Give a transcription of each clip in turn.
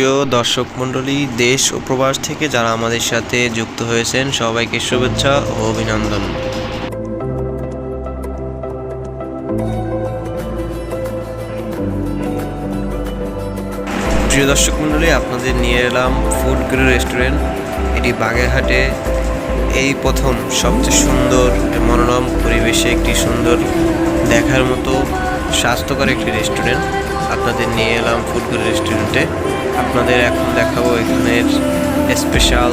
প্রিয় দর্শক মণ্ডলী, দেশ ও প্রবাস থেকে যারা আমাদের সাথে যুক্ত হয়েছেন, সবাইকে শুভেচ্ছা ও অভিনন্দন। প্রিয় দর্শক মণ্ডলী, আপনাদের নিয়ে এলাম ফুড গ্রিল রেস্টুরেন্ট। এটি বাগেরহাটে এই প্রথম সবচেয়ে সুন্দর মনোরম পরিবেশে একটি সুন্দর দেখার মতো স্বাস্থ্যকর একটি রেস্টুরেন্ট। আপনাদের নিয়ে এলাম ফুড গ্রিল রেস্টুরেন্টে আপনাদের এখন দেখাবো এখানের স্পেশাল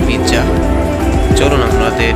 পিৎজা চলুন আপনাদের